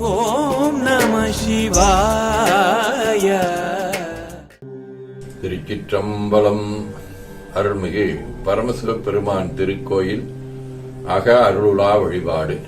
ஓம் நம சிவாய. திருச்சிற்றம்பலம் அருள்மிகு பரமசிவ பெருமான் திருக்கோயில் அக அருளுலா வழிபாடு.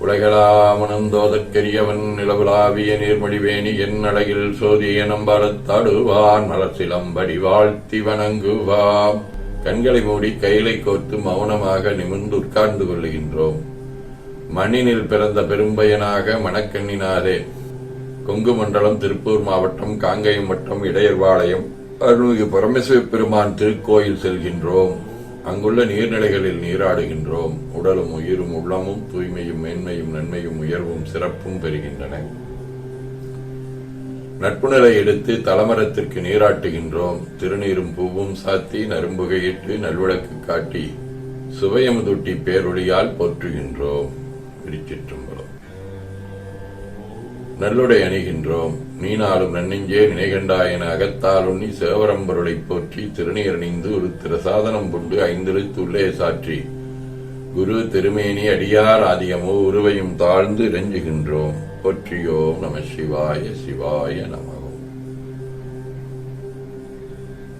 உலகளாமனந்தோதற்கரியவன் நிலவுலாவிய நீர்மொழிவேணி என் அழகில் சோதிய நம்பலத்தாடுவான் மலசிலம்படி வாழ்த்தி வணங்குவாம். கண்களை மூடி கையிலை கோர்த்து மௌனமாக நிமிர்ந்து உட்கார்ந்து கொள்கின்றோம் மண்ணினில் பிறந்த பெரும்பயனாக மணக்கண்ணினாரே. கொங்கு மண்டலம் திருப்பூர் மாவட்டம் காங்கயம் வட்டம் இடையர்பாளையம் அருள்மிகு பரமேஸ்வர பெருமான் திருக்கோயில் செல்கின்றோம். அங்குள்ள நீர்நிலைகளில் நீராடுகின்றோம். உடலும் உயிரும் உள்ளமும் தூய்மையும் மேன்மையும் நன்மையும் உயர்வும் சிறப்பும் பெறுகின்றன. நட்புணரை எடுத்து தலமரத்திற்கு நீராட்டுகின்றோம். திருநீரும் பூவும் சாத்தி நரும்புகையிட்டு நல்விளக்கு காட்டி சுவையமுதூட்டி பேரொழியால் போற்றுகின்றோம். திருச்சிற்றம்பலம் நல்லுடை அணிகின்றோம். நீனாலும் நன்னெஞ்சே நினைகண்டாய் என அகத்தால் உண்ணி சேவரம்பொருளைப் போற்றி திருநீரணிந்து ஒரு திரசாதனம் கொண்டு ஐந்தெழுத்து உள்ளே சாற்றி. குரு திருமேனி அடியார் ஆதியமோ உருவையும் தாழ்ந்து இறைஞ்சுகின்றோம். போற்றியோம் நம சிவாய சிவாய நம.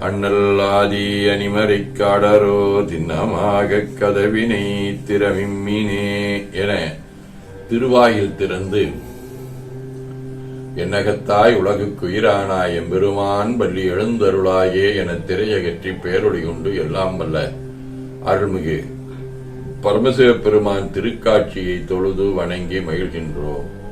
அண்ணல்லாதி அணிமறைக் காடரோ திண்ணமாகக் கதவினை திறவிம்மினே என திருவாயில் திறந்து என்னகத்தாய் உலகுக்குயிரானாய் எம்பெருமான் பள்ளி எழுந்தருளாயே என திரையகற்றி பேரொழி கொண்டு எல்லாம் வல்ல அருள்மிகு. பரமசிவ பெருமான் திருக்காட்சியை தொழுது வணங்கி மகிழ்கின்றோம்.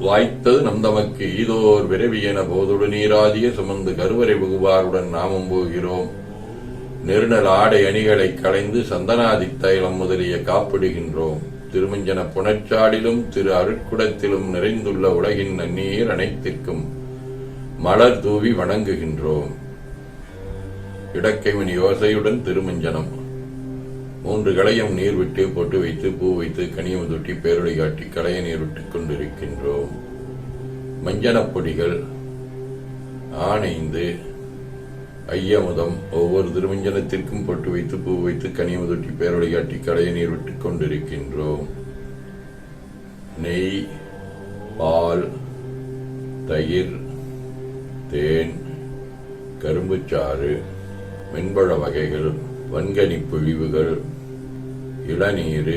வாய்த்தது நம் தமக்கு ஈதோர் விரவியன போதொடு நீராதிய சுமந்து கருவறை புகுவாருடன் நாமும் போகிறோம். நெருநல் ஆடை அணிகளை களைந்து சந்தனாதி தைலம் முதலிய காப்பிடுகின்றோம். திருமஞ்சன புனச்சாடிலும் திரு அருட்குடத்திலும் நிறைந்துள்ள உலகின் நன்னீர் அனைத்திற்கும் மலர் தூவி வணங்குகின்றோம். இடக்கைமணி யோசையுடன் திருமஞ்சனம். மூன்று களையும் நீர் விட்டு பொட்டு வைத்து பூ வைத்து கனியம் தொட்டி பேரொழி காட்டி களைய நீர் விட்டுக் கொண்டிருக்கின்றோம். மஞ்சனப் பொடிகள் ஆனைந்து ஐயமுதம் ஒவ்வொரு திருமஞ்சனத்திற்கும் பொட்டு வைத்து பூ வைத்து கனியம் தொட்டி பேரொழி காட்டி களைய நீர் விட்டுக் கொண்டிருக்கின்றோம். நெய் பால் தயிர் தேன் கரும்புச்சாறு மென்பழ வகைகள் வன்கனி பொழிவுகள் இளநீர்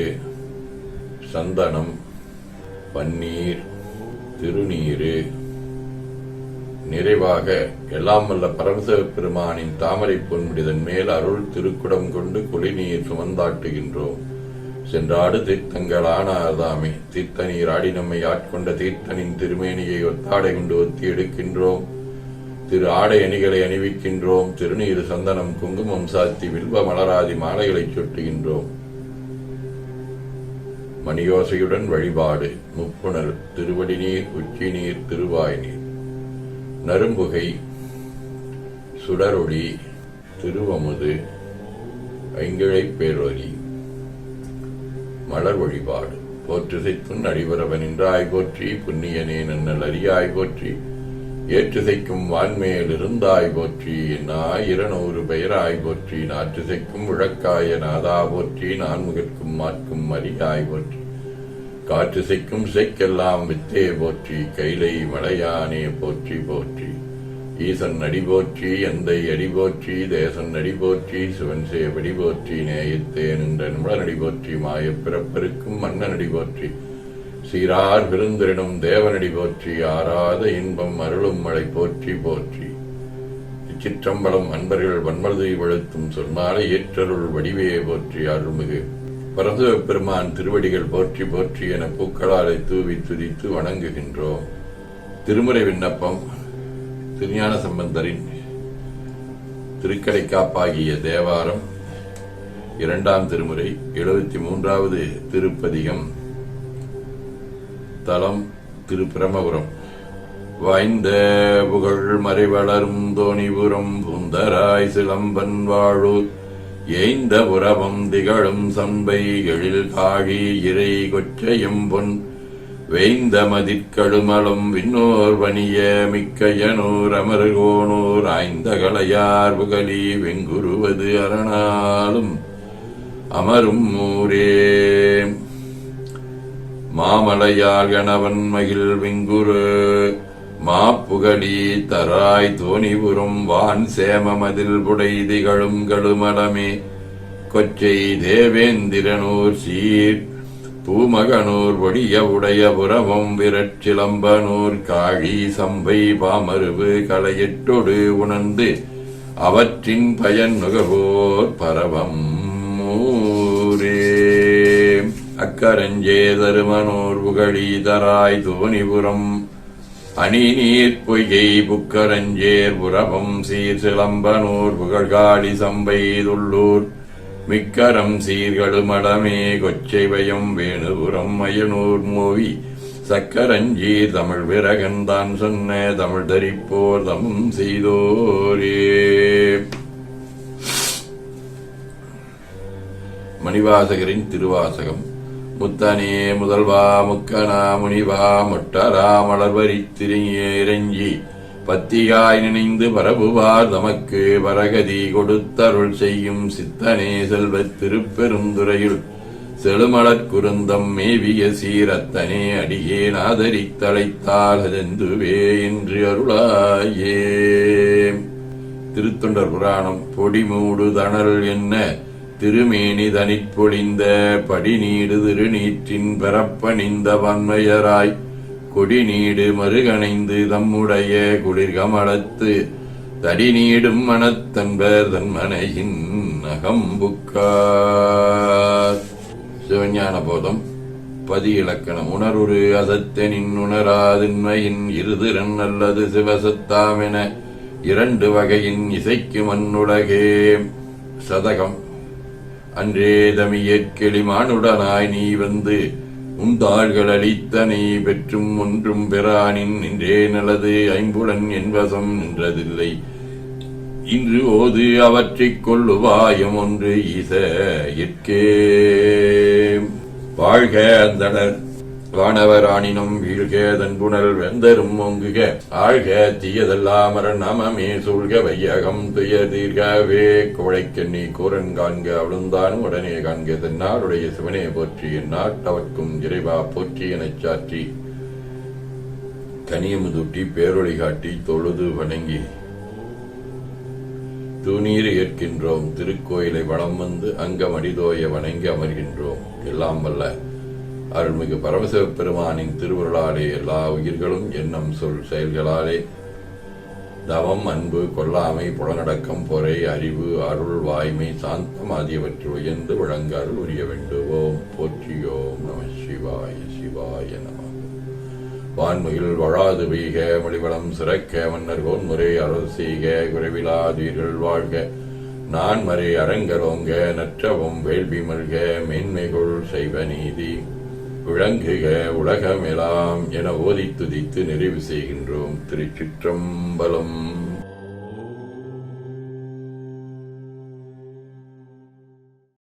சந்தனம் பன்னீர் திருநீர். நிறைவாக எல்லாம் வல்ல பரமசிவ பெருமானின் தாமரை பொன்முடிதன் மேல் அருள் திருக்குடம் கொண்டு குளிநீர் சுமந்தாட்டுகின்றோம். சென்றாடு தீர்த்தங்கள் ஆனாதாமே தீர்த்த நீர் ஆடி நம்மை ஆட்கொண்ட தீர்த்தனின் திருமேனியை ஒத்தாடை கொண்டு ஒத்தி எடுக்கின்றோம். திரு ஆடை அணிகளை அணிவிக்கின்றோம் திருநீர் சந்தனம் குங்குமம் சாத்தி வில்வ மலராதி மாலைகளை சொட்டுகின்றோம். மணியோசையுடன் வழிபாடு முப்புணர் திருவடி நீர் உச்சி நீர் திருவாய் நீர் நரும்புகை சுடரொளி திருவமுது ஐங்கிழை பேரொலி மலர் வழிபாடு போற்றுசைத்துன் அடிவரவன் நின்றாய் போற்றி புண்ணியனே நன்னல் அறியாய் போற்றி. ஏற்றுசைக்கும் வான்மேல் இருந்தாய் போற்றி நாய் இருநூறு பெயராய் போற்றி நாற்றுசைக்கும் விளக்காய நாதா போற்றி நான்முகற்கும் மாற்கும் மரியாய் போற்றி. காற்றுசைக்கும் செய்க்கெல்லாம் வித்தே போற்றி கைலை மலையானே போற்றி போற்றி. ஈசன் அடி போற்றி எந்தை அடி போற்றி தேசன் அடி போற்றி சிவன் சேவடி போற்றி நேயத்தே நின்ற நிமிட நடி போற்றி மாயப் பிறப்பெருக்கும் மன்னன் அடி போற்றி. சீரார் விருந்தினும் தேவனடி போற்றி ஆராத இன்பம் அருளும் மழை போற்றி போற்றி. இச்சிற்றம்பலம் அன்பர்கள் வன்மருதை வழுத்தும் சொன்னாலே ஏற்றருள் வடிவே போற்றி அருள்மிகு. பரதுவ பெருமான் திருவடிகள் போற்றி போற்றி என பூக்களாலை தூவி துதித்து வணங்குகின்றோம். திருமுறை விண்ணப்பம் திருஞான சம்பந்தரின் திருக்கடைக்காப்பாகிய தேவாரம் இரண்டாம் திருமுறை எழுபத்தி மூன்றாவது திருப்பதிகம். தலம் திரு பிரமபுரம் வாய்ந்த புகழ் மறைவளரும் தோணிபுரம் புந்தராய் சிலம்பன் வாழூர் ஏய்ந்த புறவம் திகழும் சம்பை எழில் காழி இறை கொச்சையும் பொன். வேய்ந்த மதிற்கழுமலும் விண்ணோர் வணிய மிக்கையனூர் அமர்கோனூர். ஆய்ந்த கலையார் புகலி வெங்குருவது அரணாலும் அமரும் ஊரே. மாமலையார் கணவன் மகிழ் விங்குரு மாப்புகழி தராய் தோணிபுரம் வான் சேமமதில் புடை திகழும் கழுமலமே. கொச்சை தேவேந்திரனூர் சீர் பூமகனூர் ஒடிய உடைய புறவம் விரட்சிலம்பனூர் காழி சம்பை பாமருவு களையிட்டொடு உணர்ந்து அவற்றின் பயன் நுகர்வோர் பரவம் ஊரே. அக்கரஞ்சே தருமனூர் தோணிபுரம். அணி நீர் பொய்கை புக்கரஞ்சேர் புறபம் சீர் சிலம்பனூர் புகழ்காடி சம்பை மிக்கரம் சீர்களுமடமே கொச்சை வயம் வேணுபுரம் மயனூர் மூவி. சக்கரஞ்சி தமிழ் விரகன் தான் சொன்ன தமிழ் தரிப்போர் தமும் செய்தோரே. மணிவாசகரின் திருவாசகம். முத்தனே முதல்வா முக்கனா முனிவா முட்டரா மலர்வரி இறங்கி பத்தியாய் நினைந்து பரபுவார் தமக்கு பரகதி கொடுத்தருள் செய்யும் சித்தனே செல்வத் திருப்பெருந்துறையுள். செழுமலர் குருந்தம் மேவிய சீரத்தனே அடியேன் ஆதரித்தழைத்தால் அதெந்துவே என்று அருளாயே. திருத்தொண்டர் புராணம் பொடிமூடு தணல் என்ன? திருமேனி தனிப்பொழிந்த படிநீடு திருநீற்றின் பரப்பணிந்த வன்மையராய் கொடிநீடு மறுகணைந்து தம்முடைய குளிர்கமலத்து தடிநீடும் மனத்தன்பர் தன்மனையின் அகம்புக்கார். சிவஞான போதம் பதி இலக்கணம் உணருரு அசத்தனின் உணராதின்மையின் இருதிறன் அல்லது சிவசத்தாமென இரண்டு வகையின் இசைக்கு மண்ணுலகே. சதகம். அன்றே தமியற்கெளிமானுடனாய் நீ வந்து உந்தாள்கள் அளித்த நீ பெற்றும் ஒன்றும் பெறானின் நின்றே நலது ஐம்புலன் என்பசம் நின்றதில்லை. இன்று ஓது அவற்றைக் கொள்ளுவாயம் ஒன்று ஈச எற்கே வாழ்க அந்தனர் வானவராணினும் வீழ்கே தன்புணல் வெந்தரும் ஒங்குக ஆழ்க தீயதெல்லாம் நமமே சூழ்க வையகம் துய தீர்கவே. குழைக்கண்ணி கூரன் காண்க அழுந்தானும் உடனே காண்க தென்னாருடைய சிவனே போற்றி நாட்டவர்க்கும் இறைவா போற்றி எனச் சாற்றி. கனியமுதுட்டி பேரொழி காட்டி தொழுது வணங்கி. தூணீர் ஏற்கின்றோம் திருக்கோயிலை வளம் வந்து அங்கமடிதோய வணங்கி அமர்கின்றோம். எல்லாம் வல்ல அருள்மிகு பரமசிவ பெருமானின் திருவுருளாலே எல்லா உயிர்களும் எண்ணம் சொல் செயல்களாலே. தவம் அன்பு கொல்லாமை புலனடக்கம் பொறை அறிவு அருள் வாய்மை சாந்தம் ஆகியவற்றை உயர்ந்து வழங்க அருள் உரிய வேண்டுவோம். போற்றியோம் நம சிவாய சிவாய நம. வான்மையில் வழாது பெய்க மொழிவளம் சிறக்க மன்னர் கோன்முறை அருள் செய்க குறைவிலாதீர்கள் வாழ்க. நான் மறை அரங்கரோங்க நற்றவும் வேள்வி மல்க மேன்மைகள் செய்வ நீதி. விளங்குக உலகமெலாம் என ஓதி துதித்து நிறைவு செய்கின்றோம். திருச்சிற்றம்பலம்